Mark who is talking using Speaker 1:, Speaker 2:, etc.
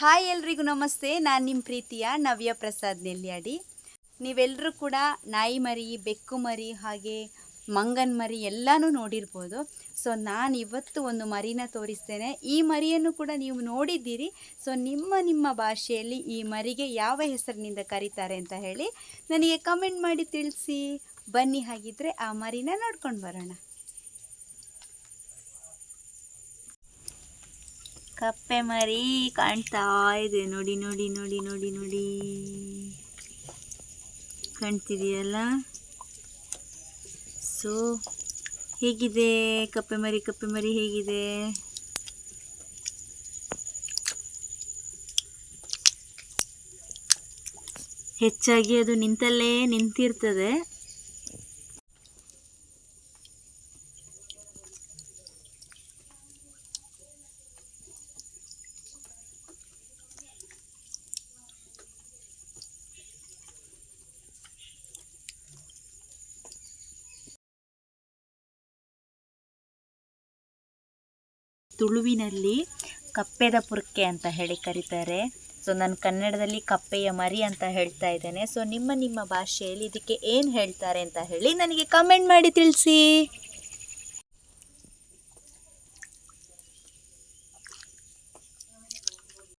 Speaker 1: Hi ಎಲ್ರಿಗೂ ನಮಸ್ತೆ. ನಾನು ನಿಮ್ಮ ಪ್ರೀತಿಯ ನವ್ಯ ಪ್ರಸಾದ್ ನೆಲ್ಯಾಡಿ ನೀವೆಲ್ಲರೂ ಕೂಡ ನಾಯಿ ಮರಿ, ಬೆಕ್ಕು ಮರಿ, ಹಾಗೆ ಮಂಗನ್ ಮರಿ ಎಲ್ಲನೂ ನೋಡಿರ್ಬೋದು. ಸೊ, ನಾನು ಇವತ್ತು ಒಂದು ಮರಿನ ತೋರಿಸ್ತೇನೆ. ಈ ಮರಿಯನ್ನು ಕೂಡ ನೀವು ನೋಡಿದ್ದೀರಿ. ಸೊ, ನಿಮ್ಮ ನಿಮ್ಮ ಭಾಷೆಯಲ್ಲಿ ಈ ಮರಿಗೆ ಯಾವ ಹೆಸರಿನಿಂದ ಕರೀತಾರೆ ಅಂತ ಹೇಳಿ ನನಗೆ ಕಮೆಂಟ್ ಮಾಡಿ ತಿಳಿಸಿ. ಬನ್ನಿ, ಹಾಗಿದ್ರೆ ಆ ಮರಿನ ನೋಡ್ಕೊಂಡು ಬರೋಣ. ಕಪ್ಪೆ ಮರಿ ಕಾಣ್ತಾ ಇದೆ. ನೋಡಿ ನೋಡಿ ನೋಡಿ ನೋಡಿ ನೋಡಿ. ಕಾಣ್ತಿದೆಯಲ್ಲ? ಸೊ ಹೇಗಿದೆ? ಕಪ್ಪೆ ಮರಿ ಕಪ್ಪೆ ಮರಿ ಹೇಗಿದೆ? ಹೆಚ್ಚಾಗಿ ಅದು ನಿಂತಲ್ಲೇ ನಿಂತಿರ್ತದೆ. ತುಳುವಿನಲ್ಲಿ ಕಪ್ಪೆದ ಪುರ್ಕೆ ಅಂತ ಹೇಳಿ ಕರೀತಾರೆ. ಸೊ ನಾನು ಕನ್ನಡದಲ್ಲಿ ಕಪ್ಪೆಯ ಮರಿ ಅಂತ ಹೇಳ್ತಾ ಇದ್ದೇನೆ. ಸೊ ನಿಮ್ಮ ನಿಮ್ಮ ಭಾಷೆಯಲ್ಲಿ ಇದಕ್ಕೆ ಏನು ಹೇಳ್ತಾರೆ ಅಂತ ಹೇಳಿ ನನಗೆ ಕಮೆಂಟ್ ಮಾಡಿ ತಿಳಿಸಿ.